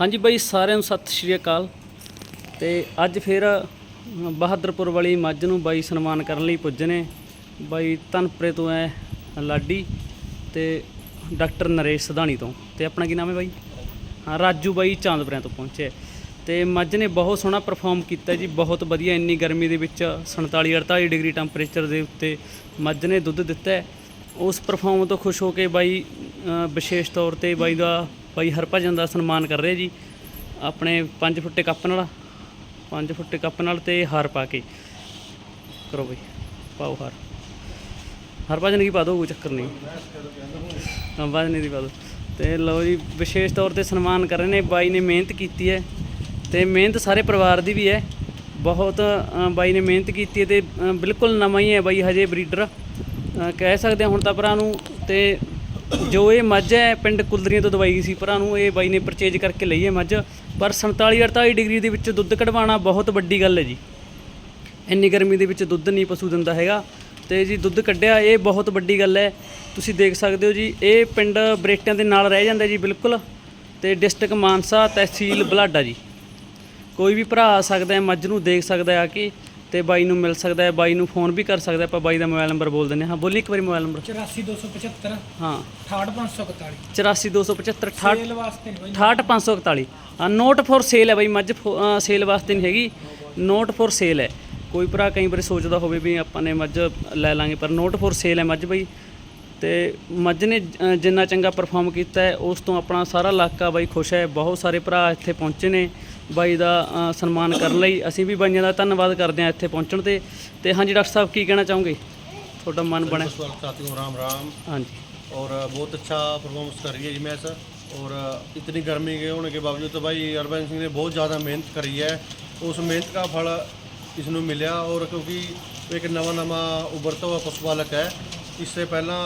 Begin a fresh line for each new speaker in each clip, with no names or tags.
ਹਾਂਜੀ ਬਾਈ, ਸਾਰਿਆਂ ਨੂੰ ਸਤਿ ਸ਼੍ਰੀ ਅਕਾਲ। ਤੇ ਅੱਜ ਫਿਰ ਬਹਾਦਰਪੁਰ ਵਾਲੀ ਮੱਝ ਨੂੰ ਬਾਈ ਸਨਮਾਨ ਕਰਨ ਲਈ ਪੁੱਜੇ ਨੇ। ਬਾਈ ਧਨਪੁਰੇ ਤੋਂ ਹੈ ਲਾਡੀ ਤੇ ਡਾਕਟਰ ਨਰੇਸ਼ ਸਧਾਣੀ ਤੋਂ। ਤੇ ਆਪਣਾ ਕੀ ਨਾਮ ਹੈ ਬਾਈ? ਹਾਂ, ਰਾਜੂ ਬਾਈ ਚਾਂਦਪੁਰਿਆਂ ਤੋਂ ਪਹੁੰਚੇ। ਤੇ ਮੱਝ ਨੇ ਬਹੁਤ ਸੋਹਣਾ ਪਰਫਾਰਮ ਕੀਤਾ ਜੀ, ਬਹੁਤ ਵਧੀਆ। ਇੰਨੀ ਗਰਮੀ ਦੇ ਵਿੱਚ 47 48 ਡਿਗਰੀ ਟੈਂਪਰੇਚਰ ਦੇ ਉੱਤੇ ਮੱਝ ਨੇ ਦੁੱਧ ਦਿੱਤਾ ਉਸ ਪਰਫਾਰਮ ਤੋਂ ਖੁਸ਼ ਹੋ ਕੇ ਬਾਈ ਵਿਸ਼ੇਸ਼ ਤੌਰ ਤੇ ਬਾਈ ਦਾ, ਬਾਈ ਹਰਭਜਨ ਦਾ ਸਨਮਾਨ ਕਰ ਰਿਹਾ ਜੀ। ਆਪਣੇ 5 ਫੁੱਟੇ ਕੱਪ ਨਾਲ 5 ਫੁੱਟੇ ਕੱਪ ਨਾਲ ਤੇ ਹਾਰ ਪਾ ਕੇ। ਕਰੋ ਬਾਈ, ਪਾਓ ਹਾਰ। ਹਰਭਜਨ ਕੀ ਪਾ ਦੋ ਕੋਈ ਚੱਕਰ ਨਹੀਂ। ਹਾਂ ਦੀ ਪਾ ਦੋ। ਤੇ ਲਓ ਜੀ, ਵਿਸ਼ੇਸ਼ ਤੌਰ ਤੇ ਸਨਮਾਨ ਕਰ ਰਹੇ ਨੇ, ਬਾਈ ਨੇ ਮਿਹਨਤ ਕੀਤੀ ਹੈ। ਤੇ ਮਿਹਨਤ ਸਾਰੇ ਪਰਿਵਾਰ ਦੀ ਵੀ ਹੈ। ਬਹੁਤ ਬਾਈ ਨੇ ਮਿਹਨਤ ਕੀਤੀ ਹੈ ਤੇ ਬਿਲਕੁਲ ਨਵਾਂ ਹੀ ਹੈ ਬਾਈ, ਹਜੇ ਬਰੀਡਰ ਕਹਿ ਸਕਦੇ ਹਾਂ ਹੁਣ ਤਾਂ ਭਰਾ ਨੂੰ ਤੇ ਜੋ ਇਹ ਮੱਝ ਹੈ, ਪਿੰਡ ਕੁਲਦਰੀਆਂ ਤੋਂ ਦਵਾਈ ਸੀ ਭਰਾ ਨੂੰ, ਇਹ ਬਾਈ ਨੇ ਪਰਚੇਜ ਕਰਕੇ ਲਈ ਹੈ ਮੱਝ। ਪਰ 47 48 ਡਿਗਰੀ ਦੇ ਵਿੱਚ ਦੁੱਧ ਕਢਵਾਉਣਾ ਬਹੁਤ ਵੱਡੀ ਗੱਲ ਹੈ ਜੀ। ਇੰਨੀ ਗਰਮੀ ਦੇ ਵਿੱਚ ਦੁੱਧ ਨਹੀਂ ਪਸ਼ੂ ਦਿੰਦਾ ਹੈਗਾ। ਤੇ ਜੀ ਦੁੱਧ ਕੱਢਿਆ, ਇਹ ਬਹੁਤ ਵੱਡੀ ਗੱਲ ਹੈ। ਤੁਸੀਂ ਦੇਖ ਸਕਦੇ ਹੋ ਜੀ, ਇਹ ਪਿੰਡ ਬਰੇਟਿਆਂ ਦੇ ਨਾਲ ਰਹਿ ਜਾਂਦਾ ਜੀ ਬਿਲਕੁਲ। ਤੇ ਡਿਸਟ੍ਰਿਕਟ ਮਾਨਸਾ ਤਹਿਸੀਲ ਬਲਾਡਾ ਜੀ। ਕੋਈ ਵੀ ਭਰਾ ਆ ਸਕਦਾ ਹੈ, ਮੱਝ ਨੂੰ ਦੇਖ ਸਕਦਾ ਹੈ ਆ ਕੇ। ਤੇ ਬਾਈ ਨੂੰ ਮਿਲ ਸਕਦਾ ਹੈ ਬਾਈ ਨੂੰ ਫੋਨ ਵੀ ਕਰ ਸਕਦਾ ਆਪਾਂ ਬਾਈ ਦਾ ਮੋਬਾਈਲ ਨੰਬਰ ਬੋਲ ਦਿੰਦੇ ਹਾਂ। ਬੋਲੀ ਇੱਕ ਵਾਰੀ ਮੋਬਾਈਲ ਨੰਬਰ।
84275
ਹਾਂ।
68541
84275
ਸੇਲ ਵਾਸਤੇ ਨਹੀਂ
68541 ਨੋਟ ਫੋਰ ਸੇਲ ਹੈ ਬਾਈ ਮੱਝ ਸੇਲ ਵਾਸਤੇ ਨਹੀਂ ਹੈਗੀ। ਨੋਟ ਫੋਰ ਸੇਲ ਹੈ। ਕੋਈ ਭਰਾ ਕਈ ਵਾਰੀ ਸੋਚਦਾ ਹੋਵੇ ਵੀ ਆਪਾਂ ਨੇ ਮੱਝ ਲੈ ਲਾਂਗੇ ਪਰ ਨੋਟ ਫੋਰ ਸੇਲ ਹੈ ਮੱਝ ਬਾਈ। ਤੇ ਮੱਝ ਨੇ ਜਿੰਨਾ ਚੰਗਾ ਪਰਫਾਰਮ ਕੀਤਾ ਹੈ ਉਸ ਤੋਂ ਆਪਣਾ ਸਾਰਾ ਇਲਾਕਾ ਬਾਈ ਖੁਸ਼ ਹੈ। ਬਹੁਤ ਸਾਰੇ ਭਰਾ ਇੱਥੇ ਪਹੁੰਚੇ ਨੇ। ਬਾਈ ਦਾ ਸਨਮਾਨ ਕਰਨ ਲਈ ਅਸੀਂ ਵੀ ਬਾਈਆਂ ਦਾ ਧੰਨਵਾਦ ਕਰਦੇ ਹਾਂ ਇੱਥੇ ਪਹੁੰਚਣ ਤੇ ਤੇ ਹਾਂਜੀ ਡਾਕਟਰ ਸਾਹਿਬ ਕੀ ਕਹਿਣਾ ਚਾਹੋਗੇ ਤੁਹਾਡਾ ਮਨ ਬਣਿਆ
साथियों राम राम
ਹਾਂਜੀ
और बहुत अच्छा परफॉर्मेंस कर रही है जी मैच और इतनी गर्मी के होने के बावजूद तो भाई हरबंस सिंह ने बहुत ज़्यादा मेहनत करी है उस मेहनत का फल इसनों मिलिया और क्योंकि एक नवा नवा उभरता हुआ पशुपालक है इससे पहला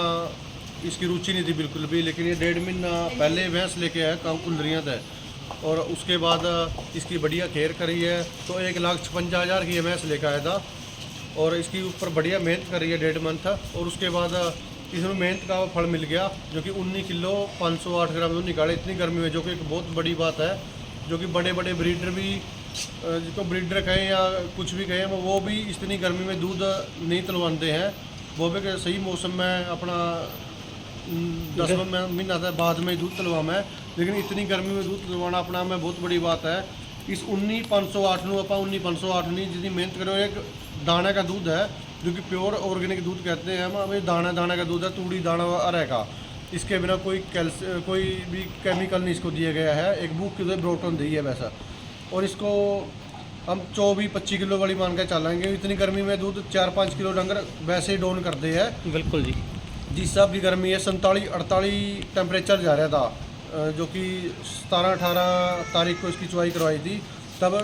इसकी रुचि नहीं थी बिल्कुल भी लेकिन ये डेढ़ महीना पहले भैंस लेके आया काम कुलरियाँ था और उसके बाद इसकी बढ़िया खेर करी है तो एक लाख छपंजा हज़ार की ये भैंस लेकर आया था और इसकी ऊपर बढ़िया मेहनत करी है डेढ़ मंथ और उसके बाद इसमें मेहनत का फल मिल गया जो कि 19 किलो 508 ग्राम दूध निकाले इतनी गर्मी में जो कि एक बहुत बड़ी बात है जो कि बड़े बड़े ब्रीडर भी अ, जिसको ब्रीडर कहें या कुछ भी कहें वो- वो भी इतनी गर्मी में दूध नहीं तलवाते हैं वो भी कि सही मौसम में अपना हम्म, दसवा महीना था बाद में दूध तलवा मैं लेकिन इतनी गर्मी में दूध तलवाना अपना में बहुत बड़ी बात है इस उन्नी पाँच सौ आठ नू अपना उन्नी पाँच सौ आठ नी जितनी मेहनत करो एक दाने का दूध है जो कि प्योर ऑर्गेनिक दूध कहते हैं हम हमें दाना दाना का दूध है तूड़ी दाना अरे का इसके बिना कोई कैल्स कोई भी केमिकल नहीं इसको दिया गया है एक बुक की ब्रोटन दी है वैसा और इसको हम चौबीस पच्चीस किलो वाली मान के चलेंगे इतनी गर्मी में दूध चार पाँच किलो डंगर वैसे ही डोन करते हैं
बिल्कुल जी ਜੀ
जिस हिसाब की गर्मी है सैंतालीस अड़तालीस टेम्परेचर जा रहा था अ, जो कि सतारह अठारह तारीख को इसकी चुवाई करवाई थी तब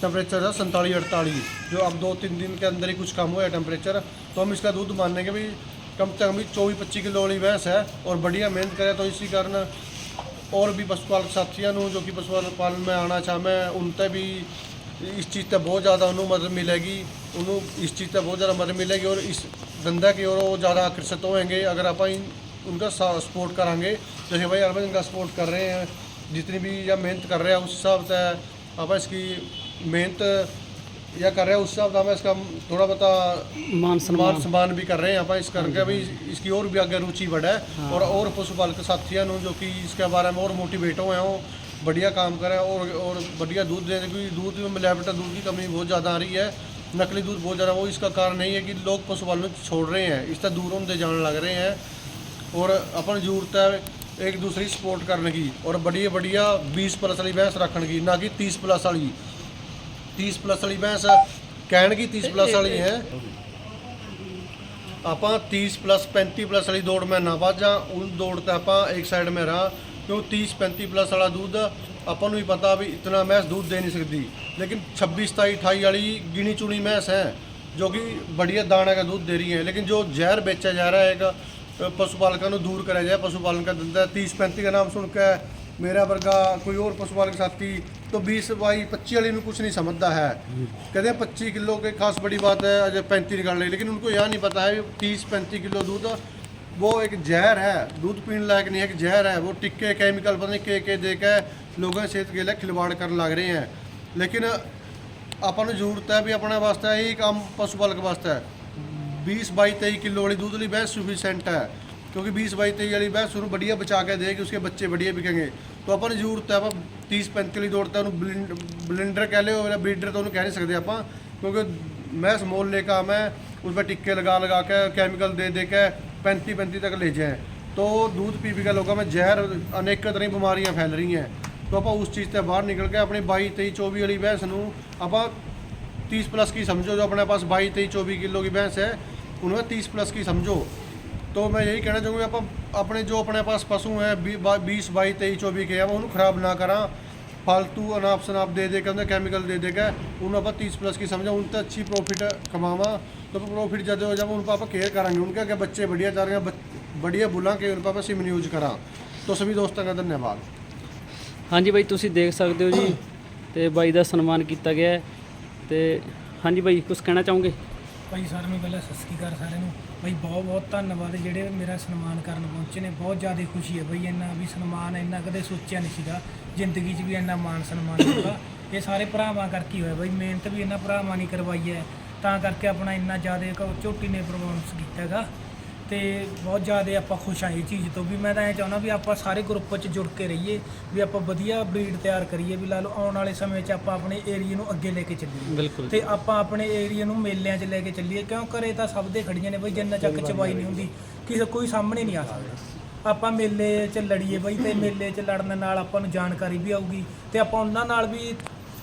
टेम्परेचर था सैंतालीस अड़तालीस जो अब दो तीन दिन के अंदर ही कुछ कम हुआ है टेम्परेचर तो हम इसका दूध मानने के भी कम से कम भी चौबीस पच्चीस किलो वाली भैंस है और बढ़िया मेहनत करे तो इसी कारण और भी ਪਸ਼ੂਪਾਲਕ ਸਾਥੀਆਂ ਨੂੰ ਜੋ ਕਿ ਪਸ਼ੂ ਪਾਲਣ में ਆਣਾ ਚਾਹਵੇਂ ਉਨ ਤੇ ਵੀ ਇਸ ਚੀਜ਼ ਤੇ ਬਹੁਤ ਜ਼ਿਆਦਾ ਉਹਨੂੰ ਮਦਦ ਮਿਲੇਗੀ ਉਹਨੂੰ ਇਸ ਚੀਜ਼ ਤੇ ਬਹੁਤ ਜ਼ਿਆਦਾ ਮਦਦ ਮਿਲੇਗੀ ਔਰ ਇਸ धंधा की ओर वो ज़्यादा आकर्षित होंगे अगर आप इन- उनका सपोर्ट करांगे जैसे भाई अरविंद इनका सपोर्ट कर रहे हैं जितनी भी या मेहनत कर रहे हैं उस हिसाब से आप इसकी मेहनत या कर रहे हैं उस हिसाब से हम इसका थोड़ा बता
ਮਾਨ ਸਨਮਾਨ
सम्मान सम्मान भी कर रहे हैं ਆਪਾਂ ਇਸ ਕਰਕੇ ਵੀ इसकी और भी आगे रुचि बढ़े और और पशुपालक साथियों ਨੂੰ जो कि इसके बारे में और मोटिवेट हुए हो बढ़िया काम करें और और बढ़िया दूध दें क्योंकि दूध में मिलावट दूध की कमी बहुत ज़्यादा आ रही है नकली दूध बहुत ज़्यादा वो इसका कारण नहीं है कि लोग पशुपालन छोड़ रहे हैं इससे दूर होते जाने लग रहे हैं और अपन जरूरत है एक दूसरी सपोर्ट करने की और बढ़िया बढ़िया 20 प्लस वाली भैंस रखने की ना कि 30 प्लस वाली 30 प्लस वाली भैंस कहने की 30 प्लस वाली है ਆਪਾਂ 30 ਪਲੱਸ 35 ਪਲੱਸ ਵਾਲੀ ਦੌੜ ਮੈਂ ਨਾ ਵਾਜਾਂ ਉਹ ਦੌੜ ਤੇ ਆਪਾਂ ਇੱਕ ਸਾਈਡ ਮੇ ਰਹਾ ਕਿਉਂ 30 35 ਪਲੱਸ ਵਾਲਾ ਦੁੱਧ ਆਪਾਂ ਨੂੰ ਵੀ ਪਤਾ ਵੀ ਇਤਨਾ ਮੈਸ दूध दे नहीं सकती लेकिन 26 27 28 वाली गिनी चुनी मैस है जो कि बढ़िया दाना का दूध दे रही है लेकिन जो जहर बेचा जा रहा है पशुपालकों को दूर कराया जाए पशुपालन का धंधा तीस पैंतीस का नाम सुनकर ਮੇਰਾ ਵਰਗਾ ਕੋਈ ਹੋਰ ਪਸ਼ੁਪਾਲਕ ਸਾਥੀ ਤੋਂ 20 ਬਾਈ 25 ਵਾਲੀ ਨੂੰ ਕੁਝ ਨਹੀਂ ਸਮਝਦਾ ਹੈ ਕਹਿੰਦੇ 25 ਕਿਲੋ ਕੇ ਖਾਸ ਬੜੀ ਬਾਤ ਹੈ ਅਜੇ 35 ਨਿਕਾਲ ਲਈ ਲੇਕਿਨ ਉनको यह नहीं पता है 30 35 किलो दूध वो एक जहर है दूध पीने लायक नहीं है एक जहर है वो टिक्के केमिकल पता नहीं के के दे के लोगों की सेहत के लिए खिलवाड़ करने लग रहे हैं लेकिन ਆਪਾਂ ਨੂੰ ਜ਼ਰੂਰਤ ਹੈ ਵੀ ਆਪਣੇ ਵਾਸਤੇ ਇਹ ਕੰਮ ਪਸ਼ੂ ਪਾਲਕ ਵਾਸਤੇ ਹੈ 20 22 23 ਕਿਲੋ ਵਾਲੀ दूध वाली भैंस सफिशेंट है क्योंकि 20 22 23 वाली भैंस ਉਹਨੂੰ बढ़िया बचा के देगी उसके बच्चे बढ़िया बिकेंगे तो ਆਪਾਂ ਨੂੰ ਜ਼ਰੂਰਤ ਹੈ ਆਪਾਂ 30 35 ਲਈ ਦੌੜਤਾ ਉਹਨੂੰ ਬਲਿੰਡ- ਬਲਿੰਡਰ ਕਹਿ ਲਿਓ ਜਾਂ ਬਰੀਡਰ ਤਾਂ ਉਹਨੂੰ ਕਹਿ ਨਹੀਂ ਸਕਦੇ ਆਪਾਂ ਕਿਉਂਕਿ मैं मोल ले काम है उसमें टिक्के लगा लगा के केमिकल दे दे के पैंतीस पैंतीस तक ले जाएं तो दूध पी पी के लोगों में जहर अनेक तरह की बीमारियां फैल रही हैं तो ਆਪਾਂ ਉਸ ਚੀਜ਼ ਤੇ ਬਾਹਰ ਨਿਕਲ ਕੇ ਆਪਣੀ 22 23 24 ਵਾਲੀ ਭੈਂਸ ਨੂੰ ਆਪਾਂ 30 प्लस की समझो जो अपने पास 22 23 24 किलो की भैंस है उनमें 30 प्लस की समझो तो मैं यही कहना चाहूँगा आप अपने जो अपने पास पशु हैं बीस बाई तेईस चौबीस के हैं वो उन्हें खराब ना करा फालतू अनाप शनाप दे दे के उन्हें केमिकल दे दे के उन्हें आप तीस प्लस की समझो उन तक अच्छी प्रॉफिट कमावा तो प्रॉफिट जब हो जब उन पर आप केयर करेंगे उनके आगे बच्चे बढ़िया चाह रहे हैं बढ़िया बुला के उन पर आप सिम यूज करा तो सभी दोस्तों का धन्यवाद
ਹਾਂਜੀ ਬਾਈ ਤੁਸੀਂ ਦੇਖ ਸਕਦੇ ਹੋ ਜੀ ਤੇ ਬਾਈ ਦਾ ਸਨਮਾਨ ਕੀਤਾ ਗਿਆ ਹੈ ਤੇ ਹਾਂਜੀ ਬਾਈ ਕੁਝ ਕਹਿਣਾ ਚਾਹੋਗੇ
ਭਾਈ ਸਾਰਿਆਂ ਨੂੰ ਪਹਿਲਾਂ ਸਤਿ ਸ਼੍ਰੀ ਅਕਾਲ ਸਾਰਿਆਂ ਨੂੰ। ਭਾਈ ਬਹੁਤ ਬਹੁਤ ਧੰਨਵਾਦ, ਜਿਹੜੇ ਮੇਰਾ ਸਨਮਾਨ ਕਰਨ ਪਹੁੰਚੇ ਨੇ। ਬਹੁਤ ਜ਼ਿਆਦਾ ਖੁਸ਼ੀ ਹੈ ਭਾਈ ਇੰਨਾ ਵੀ ਸਨਮਾਨ, ਇੰਨਾ ਕਦੇ ਸੋਚਿਆ ਨਹੀਂ ਸੀਗਾ, ਜ਼ਿੰਦਗੀ 'ਚ ਵੀ ਇੰਨਾ ਮਾਣ ਸਨਮਾਨ ਹੋਊਗਾ ਇਹ ਸਾਰੇ ਭਰਾਵਾਂ ਕਰਕੇ ਹੋਇਆ ਭਾਈ, ਮਿਹਨਤ ਵੀ ਇਹਨਾਂ ਭਰਾਵਾਂ ਨੇ ਕਰਵਾਈ ਹੈ। ਤਾਂ ਕਰਕੇ ਆਪਣਾ ਇੰਨਾ ਜ਼ਿਆਦਾ ਝੋਟੀ ਨੇ ਪਰਫਾਰਮੈਂਸ ਕੀਤਾ ਹੈਗਾ। ਤੇ ਬਹੁਤ ਜ਼ਿਆਦਾ ਆਪਾਂ ਖੁਸ਼ ਹਾਂ ਇਹ ਚੀਜ਼ ਤੋਂ ਵੀ ਮੈਂ ਤਾਂ ਇਹ ਚਾਹੁੰਦਾ ਵੀ ਆਪਾਂ ਸਾਰੇ ਗਰੁੱਪ 'ਚ ਜੁੜ ਕੇ ਰਹੀਏ ਵੀ ਆਪਾਂ ਵਧੀਆ ਬਰੀਡ ਤਿਆਰ ਕਰੀਏ ਵੀ ਲਾ ਲਓ ਆਉਣ ਵਾਲੇ ਸਮੇਂ 'ਚ ਆਪਾਂ ਆਪਣੇ ਏਰੀਆ ਨੂੰ ਅੱਗੇ ਲੈ ਕੇ ਚੱਲੀਏ। ਤੇ ਆਪਾਂ ਆਪਣੇ ਏਰੀਆ ਨੂੰ ਮੇਲਿਆਂ 'ਚ ਲੈ ਕੇ ਚੱਲੀਏ ਕਿਉਂ ਘਰੇ ਤਾਂ ਸਭ ਦੇ ਖੜੀਆਂ ਨੇ ਬਈ ਜਿੰਨਾ ਚੱਕ ਚਵਾਈ ਨਹੀਂ ਹੁੰਦੀ ਕਿਸੇ ਕੋਈ ਸਾਹਮਣੇ ਨਹੀਂ ਆ ਸਕਦਾ। ਆਪਾਂ ਮੇਲੇ 'ਚ ਲੜੀਏ ਬਈ ਤੇ ਮੇਲੇ 'ਚ ਲੜਨ ਨਾਲ ਆਪਾਂ ਨੂੰ ਜਾਣਕਾਰੀ ਵੀ ਆਊਗੀ ਤੇ ਆਪਾਂ ਉਹਨਾਂ ਨਾਲ ਵੀ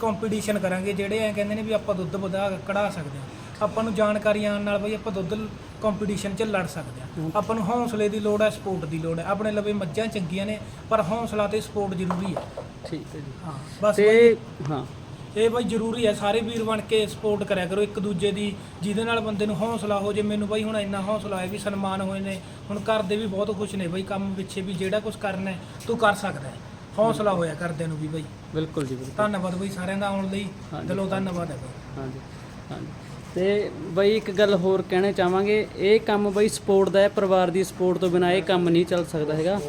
ਕੰਪੀਟੀਸ਼ਨ ਕਰਾਂਗੇ ਜਿਹੜੇ ਐ ਕਹਿੰਦੇ ਨੇ ਵੀ ਆਪਾਂ ਦੁੱਧ ਵਧਾ ਕਢਾ ਸਕਦੇ ਹਾਂ। ਆਪਾਂ ਨੂੰ ਜਾਣਕਾਰੀ ਆਉਣ ਨਾਲ ਬਈ ਆਪਾਂ ਦੁੱਧ ਕੰਪੀਟੀਸ਼ਨ 'ਚ ਲੜ ਸਕਦੇ ਹਾਂ। ਆਪਾਂ ਨੂੰ ਹੌਸਲੇ ਦੀ ਲੋੜ ਹੈ ਸਪੋਰਟ ਦੀ ਲੋੜ ਹੈ। ਆਪਣੇ ਲਵੇ ਮੱਝਾਂ ਚੰਗੀਆਂ ਨੇ ਪਰ ਹੌਸਲਾ ਤੇ ਸਪੋਰਟ ਜ਼ਰੂਰੀ ਹੈ।
ਠੀਕ ਹੈ ਜੀ।
ਹਾਂ ਬਸ
ਤੇ ਹਾਂ।
ਇਹ ਬਾਈ ਜ਼ਰੂਰੀ ਹੈ ਸਾਰੇ ਵੀਰ ਬਣ ਕੇ ਸਪੋਰਟ ਕਰਿਆ ਕਰੋ ਇੱਕ ਦੂਜੇ ਦੀ ਜਿਹਦੇ ਨਾਲ ਬੰਦੇ ਨੂੰ ਹੌਸਲਾ ਹੋ ਜੇ। ਮੈਨੂੰ ਬਾਈ ਹੁਣ ਇੰਨਾ ਹੌਸਲਾ ਹੈ ਵੀ ਸਨਮਾਨ ਹੋਏ ਨੇ ਹੁਣ ਘਰ ਦੇ ਵੀ ਬਹੁਤ ਖੁਸ਼ ਨੇ ਬਾਈ ਕੰਮ ਪਿੱਛੇ ਵੀ ਜਿਹੜਾ ਕੁਝ ਕਰਨਾ ਹੈ ਤੂੰ ਕਰ ਸਕਦਾ ਹੈ। ਹੌਸਲਾ ਹੋਇਆ ਕਰਦਿਆਂ ਨੂੰ ਵੀ ਬਾਈ।
ਬਿਲਕੁਲ ਜੀ ਬਿਲਕੁਲ।
ਧੰਨਵਾਦ ਬਾਈ ਸਾਰਿਆਂ ਦਾ ਆਉਣ ਲਈ। ਦਿਲੋਂ ਧੰਨਵਾਦ ਹੈ ਬਾਈ।
ਹਾਂਜੀ ਹਾਂਜੀ। ਤੇ ਬਈ ਇੱਕ ਗੱਲ ਹੋਰ ਕਹਿਣਾ ਚਾਹਾਂਗੇ, ਇਹ ਕੰਮ ਬਈ ਸਪੋਰਟ ਦਾ ਹੈ, ਪਰਿਵਾਰ ਦੀ ਸਪੋਰਟ ਤੋਂ ਬਿਨਾ ਇਹ ਕੰਮ ਨਹੀਂ ਚੱਲ ਸਕਦਾ ਹੈਗਾ।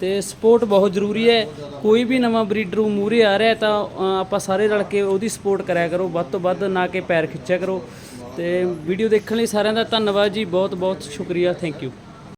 ਤੇ ਸਪੋਰਟ ਬਹੁਤ ਜ਼ਰੂਰੀ ਹੈ, ਕੋਈ ਵੀ ਨਵਾਂ ਬਰੀਡਰ ਮੂਰੇ ਆ ਰਿਹਾ ਤਾਂ ਆਪਾਂ ਸਾਰੇ ਰਲ ਕੇ ਉਹਦੀ ਸਪੋਰਟ ਕਰਿਆ ਕਰੋ, ਵੱਧ ਤੋਂ ਵੱਧ ਨਾ ਕਿ ਪੈਰ ਖਿੱਚਿਆ ਕਰੋ। ਤੇ ਵੀਡੀਓ ਦੇਖਣ ਲਈ ਸਾਰਿਆਂ ਦਾ ਧੰਨਵਾਦ ਜੀ ਬਹੁਤ ਬਹੁਤ ਸ਼ੁਕਰੀਆ, ਥੈਂਕ ਯੂ।